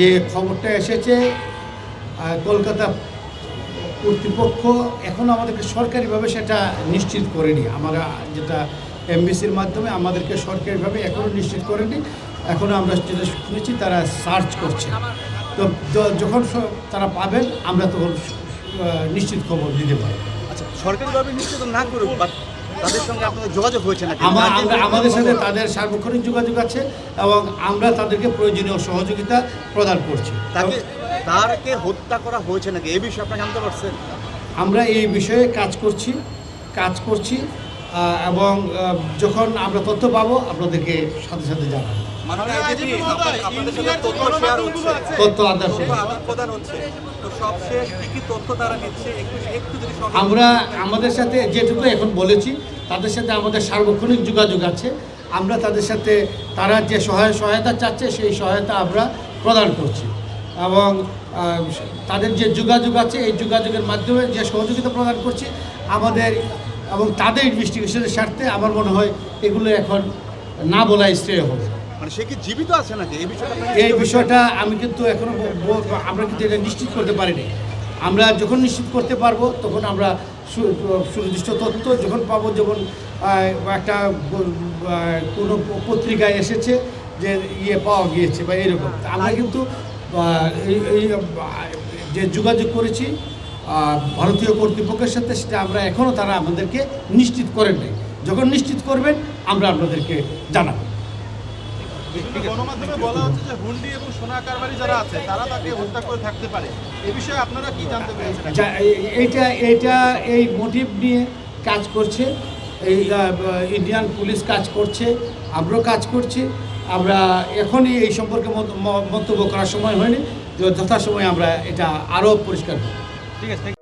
যে খবরটা এসেছে কলকাতা কর্তৃপক্ষ এখনও আমাদেরকে সরকারিভাবে সেটা নিশ্চিত করেনি। আমরা যেটা এমবিসির মাধ্যমে আমাদেরকে সরকারিভাবে এখনও নিশ্চিত করেনি এখনও আমরা যেটা শুনেছি তারা সার্চ করছে। তো যখন তারা পাবেন, আমরা তখন নিশ্চিত খবর দিতে পারি। আচ্ছা সরকারিভাবে নিশ্চিত না করুক তাদের সঙ্গে আপনাদের যোগাযোগ হয়েছে নাকি? আমাদের সাথে তাদের সার্বক্ষণিক যোগাযোগ আছে এবং আমরা তাদেরকে প্রয়োজনীয় সহযোগিতা প্রদান করছি। তাকে তারকে হত্যা করা হয়েছে নাকি? এই বিষয়ে আপনারা জানতে পারছেন? আমরা এই বিষয়ে কাজ করছি কাজ করছি এবং যখন আমরা তথ্য পাবো আপনাদেরকে সাথে সাথে জানাব। মাননীয় আইজিপি, আপনাদের- আপনাদের সাথে তথ্য শেয়ার হচ্ছে। তথ্য আদান তথ্য আদান প্রদান হচ্ছে। তো সবশেষ কি কি তথ্য তারা নিচ্ছে একটু একটু যদি সংক্ষেপে- আমরা আমাদের সাথে যেটুকু এখন বলেছি তাদের সাথে আমাদের সার্বক্ষণিক যোগাযোগ আছে। আমরা তাদের সাথে তারা যে সহায় সহায়তা চাচ্ছে সেই সহায়তা আমরা প্রদান করছি। এবং তাদের যে যোগাযোগ আছে এই যোগাযোগের মাধ্যমে যে সহযোগিতা প্রদান করছি আমাদের এবং তাদের ইনভেস্টিগেশনের স্বার্থে আমার মনে হয় এগুলো এখন না বলাই শ্রেয় হবে। মানে সে কি জীবিত আছে নাকি? এই বিষয়টা এই বিষয়টা আমি কিন্তু এখনও আমরা কিন্তু এটা নিশ্চিত করতে পারিনি। আমরা যখন নিশ্চিত করতে পারব তখন আমরা সুনির্দিষ্ট তথ্য যখন পাবো যখন একটা কোনো পত্রিকায় এসেছে যে ইয়ে পাওয়া গিয়েছে বা এরকম। আমরা কিন্তু এই এই, যে যোগাযোগ করেছি ভারতীয় কর্তৃপক্ষের সাথে সেটা আমরা এখনও তারা আমাদেরকে নিশ্চিত করেন নাই। যখন নিশ্চিত করবেন আমরা আপনাদেরকে জানাব। গণমাধ্যমে বলা হচ্ছে যে হুন্ডি এবং সোনা কারবারি যারা আছে তারা তাকে হত্যা করে থাকতে পারে। এ বিষয়ে আপনারা কি জানতে পেরেছেন? এই- এইটা এইটা এই মোটিভ নিয়ে কাজ করছে। এই ইন্ডিয়ান পুলিশ কাজ করছে আমরাও কাজ করছি। আমরা এখনই এই সম্পর্কে মন্তব্য করার সময় হয়নি। যথাসময়ে আমরা এটা আরও পরিষ্কার করব। ঠিক আছে